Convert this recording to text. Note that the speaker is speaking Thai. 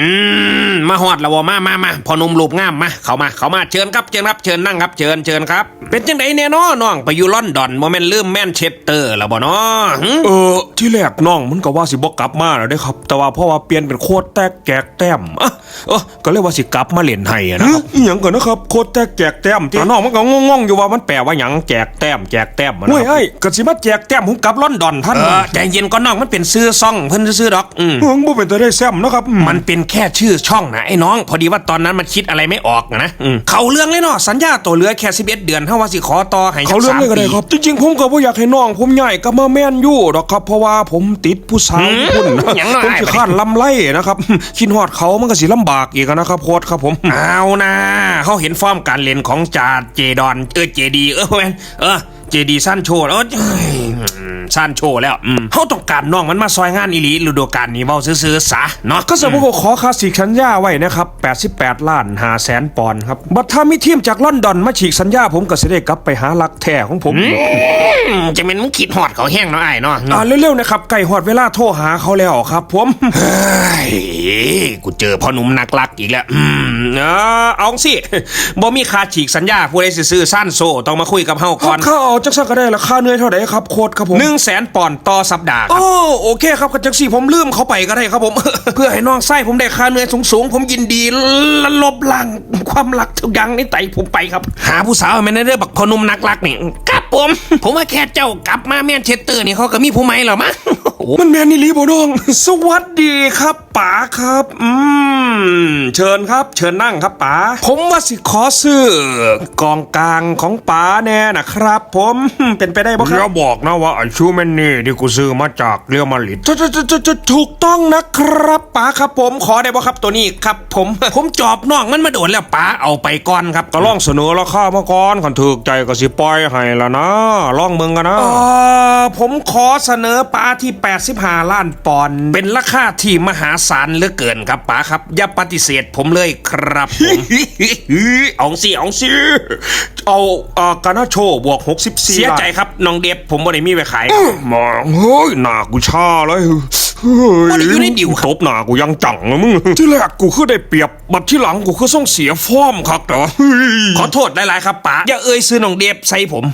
อืมมาหอดแล้ววะมามามาพอหนุ่มรูปงามมาเข้ามาเข้ามาเชิญครับเชิญครับเชิญนั่งครับเชิญเชิญครับ เป็นจังไดแน่นอน้องไปอยู่ลอนดอนโมเมนลืมแมนเชสเตอร์แล้วบ่เนาะหึเออที่แรกน้องมันก็ว่าสิบ่กลับมาแล้วได้ครับ แต่ว่าเพราะว่าเปลี่ยนเป็นโคตรแตกแจกแต้มอะเออก็เลยว่าสิกลับมาเล่นให้อะนะครับอีหยังก่อนนะครับโคตรแตกแจกแต้มแต่น้องมันก็งงๆอยู่ว่ามันแปลว่าหยังแจกแต้มแจกแต้มอะนะครับเฮ้ยไอ้ก็สิมาแจกแต้มผมกลับลอนดอนท่านเออใจเย็นก็น้องมันเป็นซื้อซ่องเพิ่นซื้อดอกอืมเฮ้ยบ่เป็นตัวได้แซมนะครับอืมมันเป็นแค่ชื่อช่องนะไอ้น้อง พอดีว่าตอนนั้นมันคิดอะไรไม่ออกนะอืมเขาเรื่องเลยเนาะสัญญาตัวเหลือแค่11เดือนเท่าว่าสิขอต่อให้เขาเรื่องเลยก็ได้ครับ จริงๆ ผมก็บ่อยากให้น้องผมใหญ่กลับมาแม่นอยู่ดอกครับ เพราะว่าผมติดผู้สาวญี่ปุ่นหยังน้อยผมสิข้านลำไล่นะครับคิดฮอดเขามันก็สิลำบากอีกอะนะครับโคตรครับผมเอานะเขาเห็นฟอร์มการเล่นของจ่าเจดอนเออเจดีเออแมนเออ เจดีสั้นโชว์แล้วเอ้ยสั้นโชว์แล้วอืมเขาต้องการน้องมันมาซอยงานอีหลีฤดูกาลนี้เว้าซื้อๆซะเนาะก็สมมติว่าขอคาสิกสัญญาไว้นะครับ 88 ล้าน5แสนปอนด์ครับบัดถ้ามีทีมจากลอนดอนมาฉีกสัญญาผมก็สิได้กลับไปหาลักแท้ของผมอืมจะเป็นมึงคิดหอดเขาแห้งเนาะไอ้ายเนาะอ่าเร็วๆนะครับใกล้ฮอดเวลาโทรหาเขาแล้วครับ ผมเฮ้ยกูเจอพ่อหนุ่มนักลักอีกแล้วอืมเออเอาสิบ่มีค่าฉีกสัญญาผู้ใดสิซื้อสั้นโซต้องมาคุยกับเฮาก่อนข้าเอาจักสักก็ได้ราคาเหนื่อยเท่าไหร่ครับโคตรครับผมหนึ่งแสนปอนด์ต่อสัปดาห์ครับโอ้โอเคครับกันจังสี่ผมลืมเขาไปก็ได้ครับผม เพื่อให้น้องไส้ผมได้ค่าเหนื่อยสูงๆ ผมยินดีละลบล้างความรักทุกอย่างในใจผมไปครับ หาผู้สาวแม่นเด้อบักพอหนุ่มนักลักนี่ครับ ผม ผมว่าแค่เจ้ากลับมาแมนเชสเตอร์นี่เขาก็มีผู้ใหม่แล้วมั้งมันแมนนี่ลีบน้อง สวัสดีครับป๋าครับ อืม เชิญครับ เชิญนั่งครับป๋า ผมว่าสิขอซื้อกองกลางของป๋าแน่นะครับ ผมเป็นไปได้บ่ครับอย่าบอกนะว่าไอชูแมนนี่ที่กูซื้อมาจากเรียวมาริดถูกต้องนะครับป๋าครับ ผมขอได้บ่ครับตัวนี้ครับ ผมผมจอบน้องมันมาโดนแล้วป๋าเอาไปก่อนครับก็ลองเสนอราคามาก่อนขันถูกใจก็สิปล่อยให้ละนะลองเมืองกันนะเออผมขอเสนอป๋าที่ 85 ล้านปอนด์เป็นราคาที่มหาศาลเหลือเกินครับป๋าครับ อย่าปฏิเสธผมเลยครับผมเอาสิเอาสิเอาเอ่อกานาโชบวก 64เสียใจครับน้องเดฟผมบ่ได้มีไว้ขายมองเฮ้ยหน้ากูชาเลยเฮ้ยบ่ได้อยู่ในดิวครับตบหน้ากูยังจังเลยมึงที่แรกกูคือได้เปรียบบัดที่หลังกูคือส่งเสียฟอร์มครับแต่ว่าเฮ้ยขอโทษหลายๆครับป๋าอย่าเอ่ยซื้อน้องเดฟใส่ผม